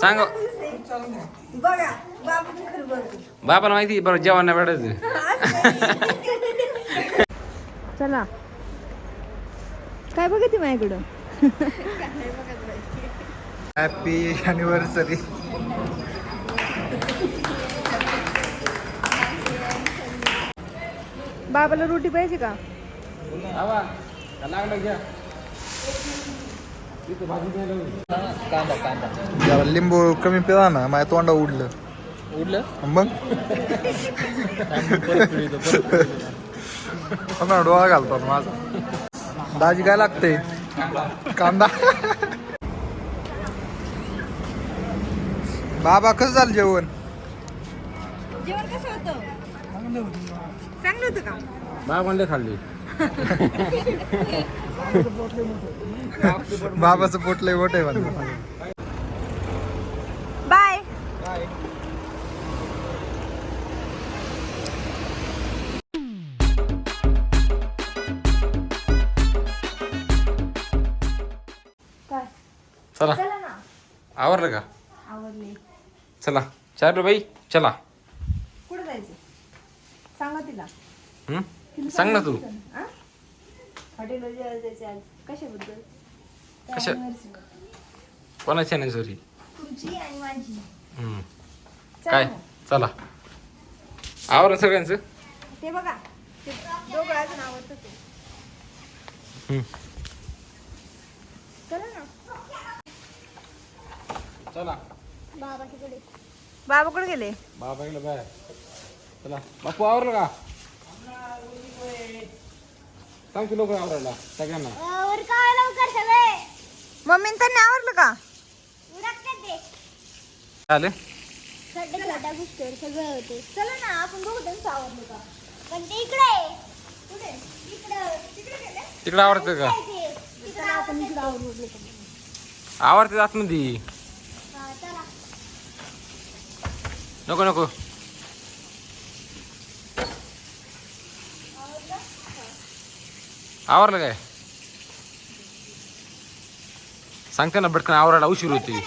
सांग. बघा बाबाला माहिती बरं जेवण नाही भेटायचं. चला. काय बघते माझ्याकडं? हॅपी अॅनिव्हर्सरी बाबाला रोटी पाहिजे का? लागलं घ्या कांदा कांदा जरा लिंबू कमी पिला ना माझ्या तोंडा उडलं. उडलं? मग? डोळा घालतो ना माझा? दाजी काय लागते कांदा. बाबा कसं झालं जेवण? जेवण कसं होतं? चांगलं होतं. का? बाबा म्हणले खाल्ली. बाबाचं पोट लय मोठं आहे बाय. चला. चला ना. आवरलं का? आवडले चला. चार बाई. चला. कुठं जायचं? सांगा तिला. हम्म? तिला सांग ना तू? हॉटेलवर जेवायला जायचं आज. कशाबद्दल? त्या कशा- anniversary बद्दल. कोणाची नाही सॉरी तुमची आणि माझी. हम्म. चला काय. चला. आवरण सगळ्यांचं. ते बघा. ते दोघं अजून आवडतं ते. हम्म. चला ना. चला. बाबा कुठे गेले? बाबा गेलं बाय चला. बापू आवरलं का? सांग की लोक आवरायला सगळ्यांना. मम्मी त्यांनी आवडलं का? आले छोट्या गोष्टीवर सगळं होते चला ना आपण बघू त्यांचं का. पण ते इकडे आहे. कुठे? इकडं तिकडे गेले? तिकडे आवडतं का? ते. तिकडं आपण इकडं आवडलं आवडते आतमध्ये. हा, चला. नको नको. आवरलं काय? सांगते ना पटकन आवरायला उशीर होते.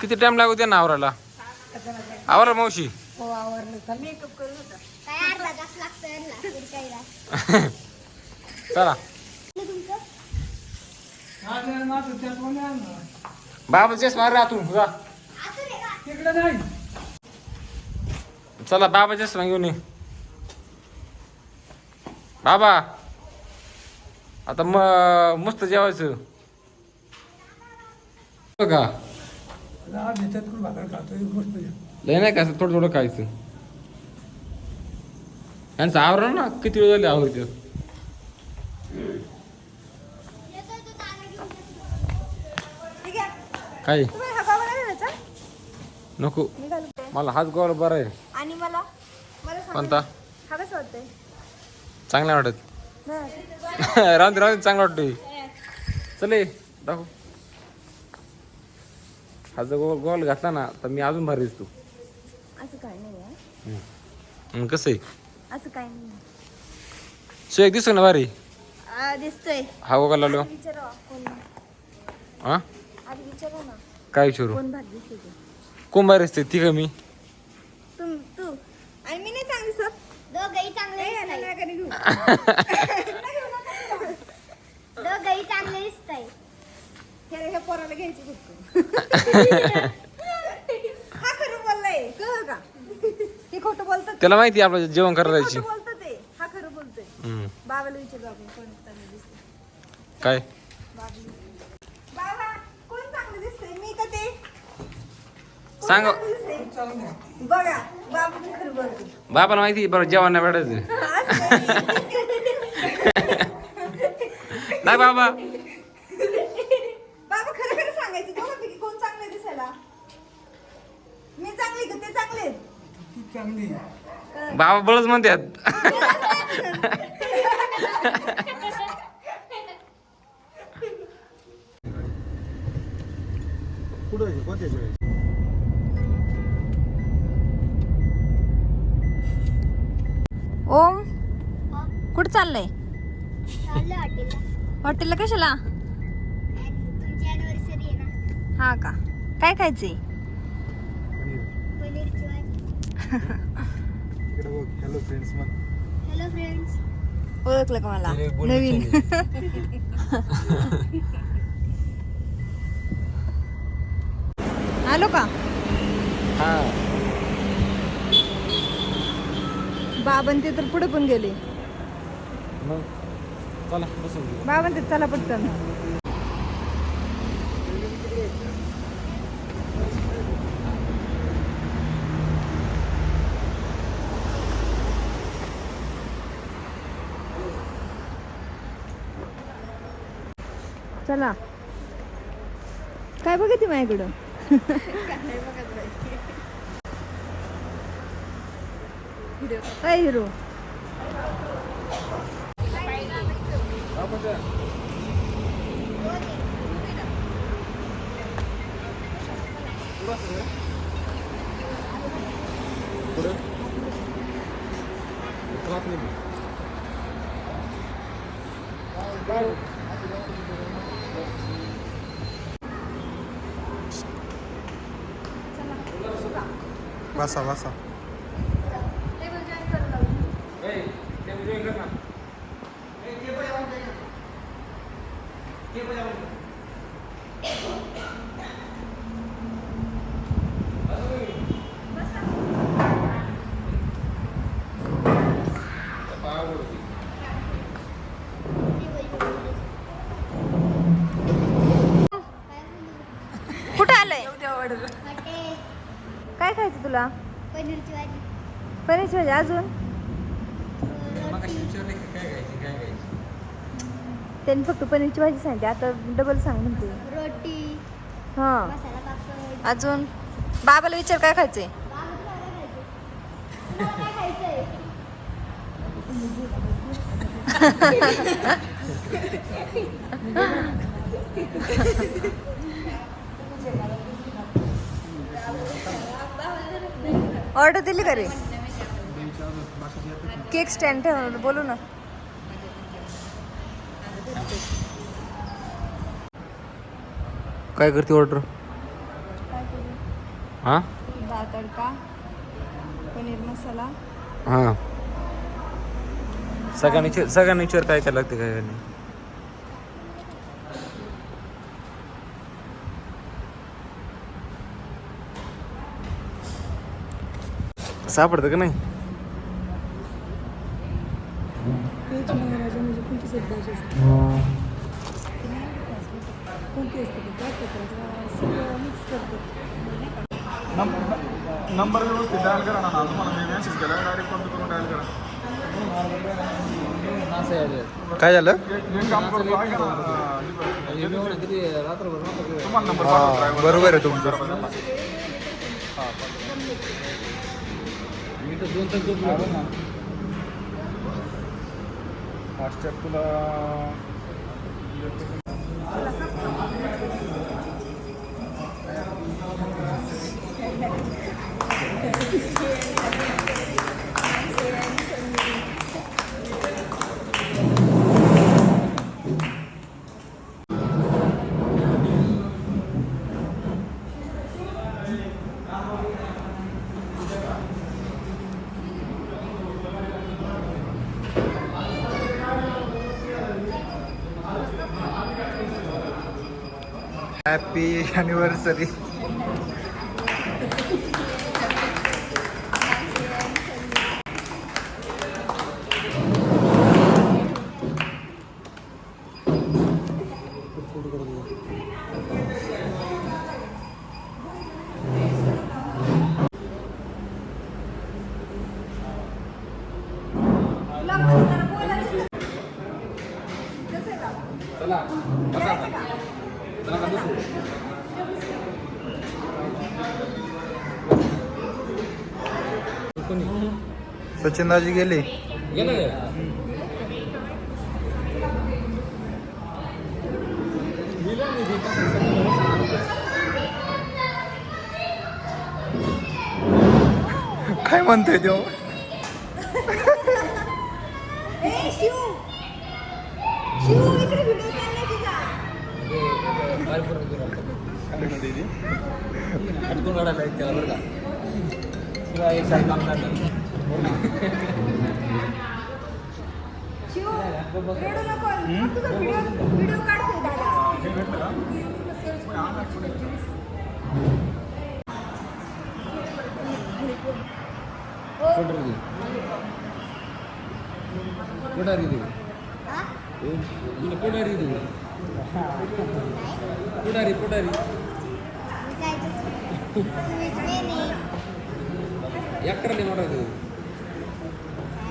किती टाइम लागू दे ना आवरायला? आवरा मावशी? मेकअप करत होता काय अर्धा तास लागतो यांना उरकायला. चला. तुमचं? बाबा चेस मार रा तू जा. असं रे का? चला बाबा चेस घेऊन ये बाबा आता म मस्त जेवायचं. का लय नाही का असं थोडं थोडं खायचं? यांचं आवरण ना किती वेळ झाले आवडतं येतोय तो ताना घेऊन येतो. ठीक आहे काय हा नाही नको. मी? मला हाच गोल बरा आहे. आणि मला मला कोणता? हा कसं वाटतंय? चांगला वाटत. राहून दे, राहून दे, चांगला वाटतोय. चले दाखव. हा जर गोल गोल घातला ना तर मी अजून भारी दिसतो. असं काय नाही आहे. मग कसं आहे? असं काय नाही सो एक दिसतो ना भारी? आ, दिसतोय. हा गोगा लावलो विचारा कोण. हा आधी विचारा ना. काय विचारू? कोण भात दिसते ते? कोण भारी दिसते ती का मी? आणि मी नाही चांगली सर. दोघंही चांगले दिसताय. घेऊ दोघंही चांगले दिसताय. हे पोराला घ्यायची गुटकं. हा खरं बोललाय कळलं का? हे खोटं बोलतात. त्याला माहिती आहे आपलं जेवण करायला खोटं जायची बोलतात ते. हा खरं बोलतोय. हम्म. बाबाला विचारू आपण कोण चांगलं दिसतंय. काय? बाबा कोण चांगलं दिसतंय? मी का ते? कोण सांग. चांगलं दिसतंय? बघू. बाबाला माहिती बरं जेवण नाही भेटायचं. नाही बाबा. बाबा खरं खरं सांगायचं दोघांपैकी कोण चांगलं दिसायला? मी चांगली का? ते चांगले आहेत? बाबा बळच म्हणतात. ओम कुठं चाललंय? चाललं हॉटेलला. हॉटेलला कशाला? तुमची अॅनिव्हर्सरी आहे ना. हा का? काय खायचंय? भाजी हॅलो फ्रेंड्स मग हॅलो फ्रेंड्स ओळखलं का मला? नवीन. आलो का? हा. बाबन ते तर पुढे पण गेले. मग चला बसून घेऊ. बाबन ते चला पटकन. चला. काय बघते माझ्याकडं? काय हिरो. बसा बसा कुठं आलंय हॉटेल काय खायचं तुला पनीरची भाजी अजून? घ्यायची काय घ्यायची? त्यांनी फक्त पनीरची भाजी सांगितली. आता डबल सांग म्हणते रोटी हा. मसाला पापड. अजून? बाबाला विचार काय खायचंय ऑर्डर दिली का रे? केक स्टँड ठेव बोलू ना. काय करते ऑर्डर हा? डाळ तडका पनीर मसाला. हा. सगळ्यांनी सगळ्यांनी विचार काय काय लागते काय काय नाही. सापडतं का नाही? नंबर व्यवस्थित डायल करा ना तुम्हाला मी मेसेज केला डायरेक्ट कॉल करून डायल करा काय झालं एक काम करतो ऐका ना तुम्हाला नंबर हा, बरोबर सचिनदाजी गेले. काय म्हणतोय तो? दीदी अटकून काढायला त्याला बरं का? तुला एक साईड शिव रडू नको मग तुझा व्हिडिओ व्हिडिओ काढतोय दादा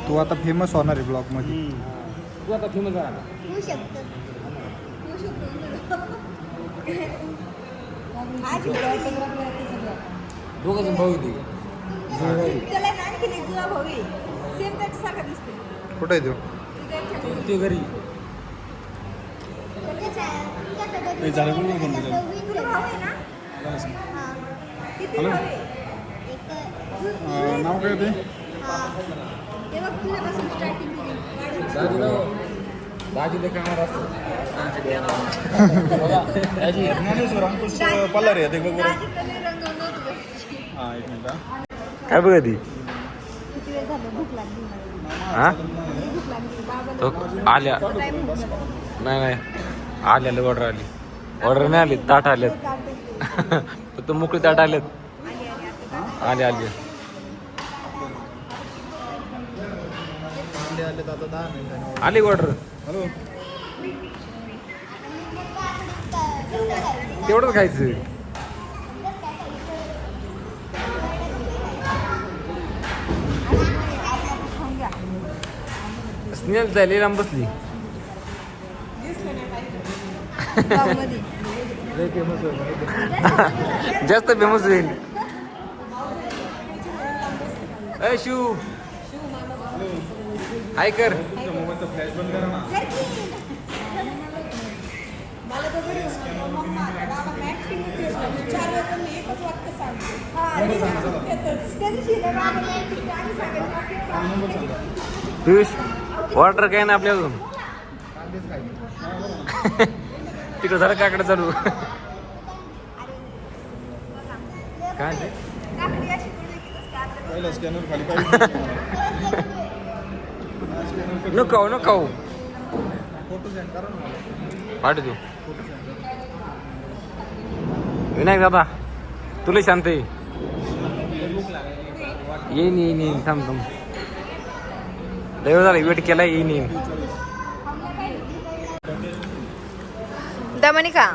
तू आता फेमस होणार आहे ब्लॉगमध्ये. होऊ शकतं. आज दोघं भाऊ येते त्याला ना आणखी एक जुळा भाऊ आहे. सेम त्याच्यासारखा दिसतो कुठे आहे तू? ते घरी. तुझा भाऊ आहे ना? किती भाऊ आहे? नाव काय ते? स्टार्टिंग ज्ञानेश्वर अंकुश आहे ते बघ बरं. हा एक मिनिट हा. काय बघ ती किती वेळ झालं भूक लागली मला. हा भूक लागली तो आल्या टाइम होऊन गेला. नाही नाही आल्याला ऑर्डर आली ऑर्डर नाही आली ताट आल्यात फक्त मोकळी ताट आल्यात आले आले आले आले आता दहा मिनिटांनी आली ऑर्डर हॅलो. तेवढंच खायचं. स्नेहल झाली लांब बसली. जास्त फेमस होईल. अय शिव हाय कर मोबाईलचा फ्लॅश बंद करा ना हा, त्या दिवशी ना बाबाला एक सांगायची. पियुष ऑर्डर काय ना आपल्या अजून तिकडं झालं काकडे चालू. काय स्कॅनर खाली नको खाऊ, नको. खाऊ ना विनायक दादा तुला शांत येईन येईन येईन. थांब थांब. दैव झाला वेट केला येईन येईन. दमनी खा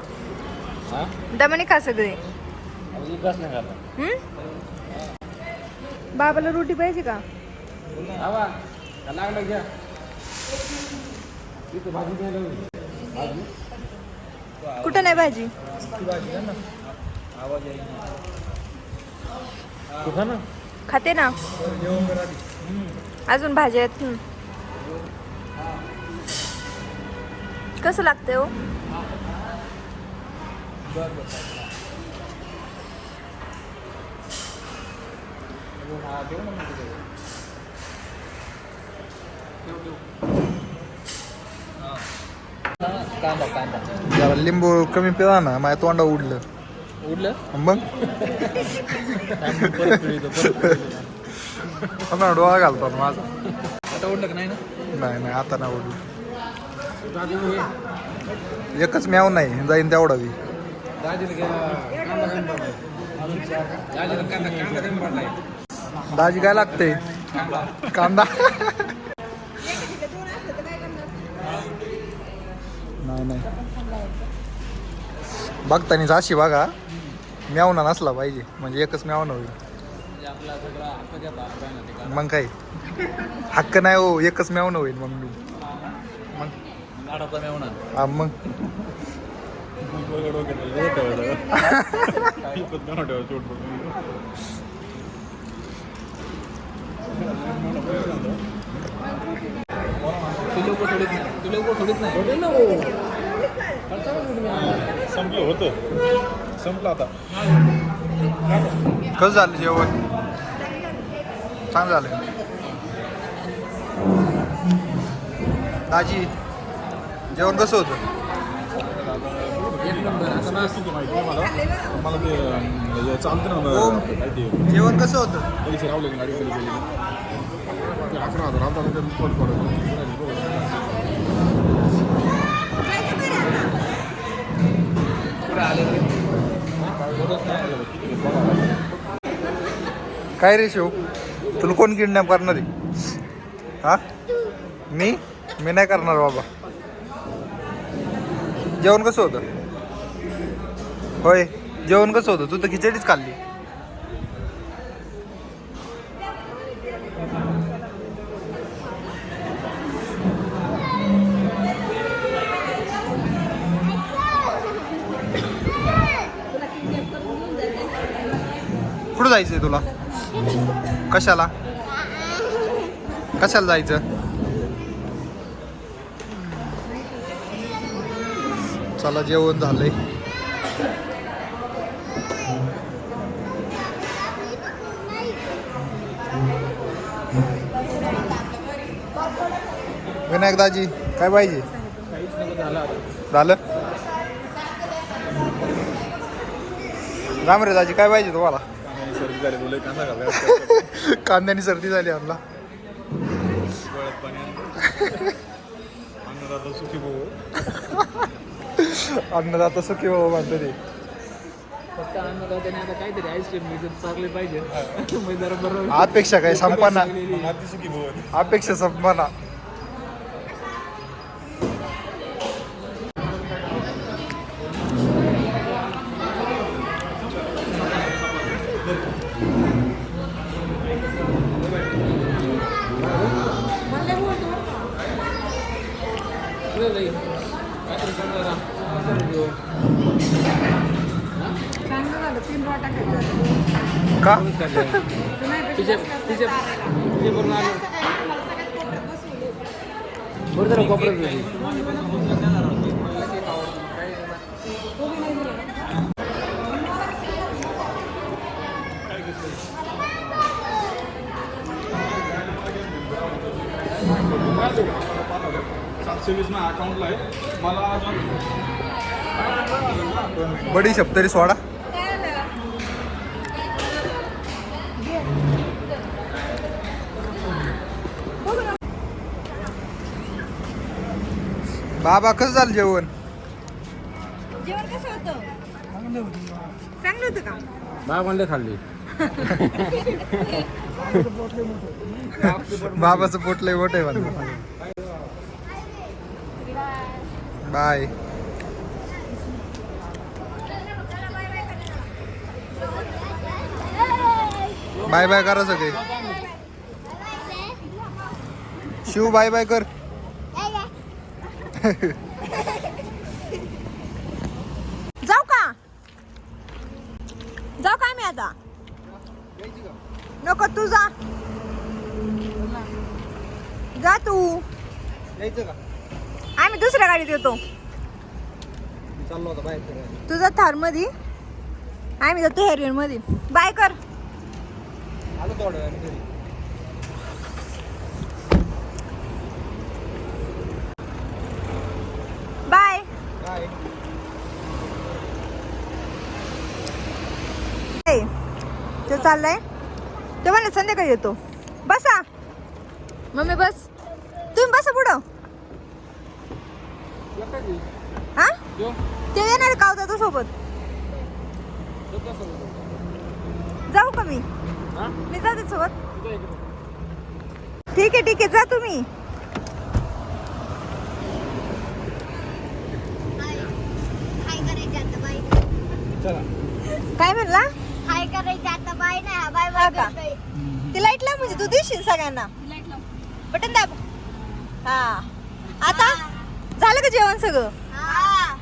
दमनी खा सगळे? बाबाला रोटी पाहिजे का? लागलं घ्या. कुठं नाही भाजी? तू खा ना. खाते ना. अजून भाज्या आहेत. कसं लागतंय हो? जरा लिंबू कमी पिला ना माझ्या तोंडा उडलं. उडलं? मग? डोळा घालतात माझा. आता उडलं का नाही ना? नाही नाही आता नाही उडलं. एकच म्याव नाही जाईन तेवढा बी. कांदा कांदा कांदा दाजी काय लागते कांदा. नाही. नाही बघतानीच अशी बघा. म्यावना नसला पाहिजे. म्हणजे एकच म्यावना होईल. मग काय? हक्क नाही हो एकच म्यावना होईल मग मी. मग? हा, मग? संपलं होतं. संपलं आता. कसं झालं जेवण? छान झालं. दाजी जेवण कसं होतं? मला. ते चालतं. ना जेवण कसं होतं? पैसे रावले गाडी अकरा हजार आता फोन काय रे शिव? तुला कोण किडनॅप करणार आहे? हा? मी? मी नाही करणार बाबा. जेवण कसं होतं? होय जेवण कसं होतं? तू तर खिचडीच खाल्ली. कुठं जायचंय तुला? कशाला? कशाला जायचं? चला जेवण झालंय. विनायक दाजी काय पाहिजे? झालं? राम रे दाजी काय पाहिजे तुम्हाला? सर्दी झाली मुलं कांदा घालायला कांद्यानी सर्दी झाली आम्हाला. पाणी. अन्नदाता सुखी भाऊ. अन्नदाता सुखी बाबा म्हणतो ते. फक्त अन्नदात्याने आता काहीतरी आईस्क्रीम पाहिजे. जरा बरं अपेक्षा काय? संपना माती सुखी भाऊ. अपेक्षा संपना का? तिचे तिचे तिचे बरोबर बरं जरा कोपऱ्यात सातशे वीस ना अकाउंटला आहे मला बडी शब्दरी सोडा. बाबा कसं झालं जेवण? जेवण कसं होतं? चांगलं होतं का? खाल्ली. बाबाचं पोट लय मोठं आहे म्हणतो बाय. बाय बाय करा सगळे. शिव बाय बाय कर. जाऊ का? जाऊ का मी आता? नको तू जा. जा तू. आम्ही दुसऱ्या गाडीत येतो. तुझा थारमध्ये आम्ही जातो हेरियनमध्ये बाय कर आलो थोड्या वेळाने घरी बाय बाय ए, तो चाललाय? तो म्हणलं संध्याकाळी येतो. बसा. मम्मी बस. तुम्ही बसा पुढं. हा? ते येणार का होता तो सोबत जाऊ का मी? मी जाते सोबत. ठीक आहे ठीक आहे. जा तुम्ही. काय म्हणला? बाय हा का? करतोय ती लाइट लाव म्हणजे तू दिसशील सगळ्यांना. बटन दाब. हा. आता? झालं का जेवण सगळं? हा.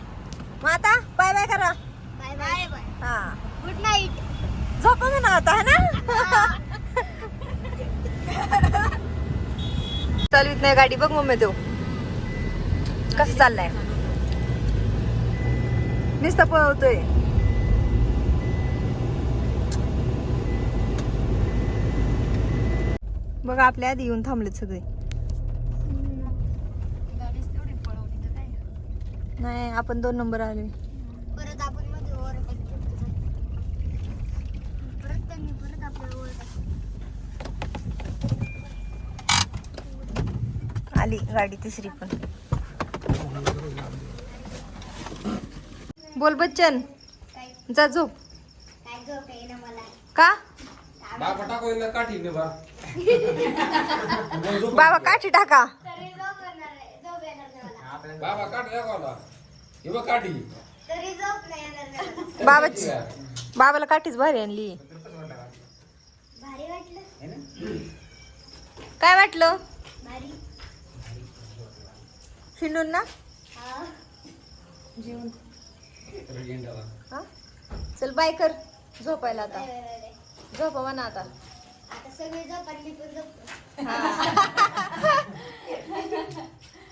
मग आता? बाय बाय करा. बाय बाय बाय हा. गुड नाईट झोपा म्हणा आता है ना? चालवीत नाही गाडी बघ मम्मी तो कसं चाललाय? नुसतं पळवतोय. बघा आपल्या आधी येऊन थांबले सगळे. नाही आपण दोन नंबर आले. परत आपण आली गाडी तिसरी पण. बोल बच्चन. जा झोप. का? काठी बा बाबा काठी टाका. तरी झोप येणार नाही झोप येणार नाही मला. बाबा काठी दाखवला बघ काठी. तरी झोप नाही येणार नाही मला. बाबाची बाबाला काठीच भारी आणली. काय वाटलं? भारी. शिंडून ना? हा. जेवण हा? चल बाय कर. झोपायला आता. झोपा म्हणा आता. आता सगळे झोपात. लिपून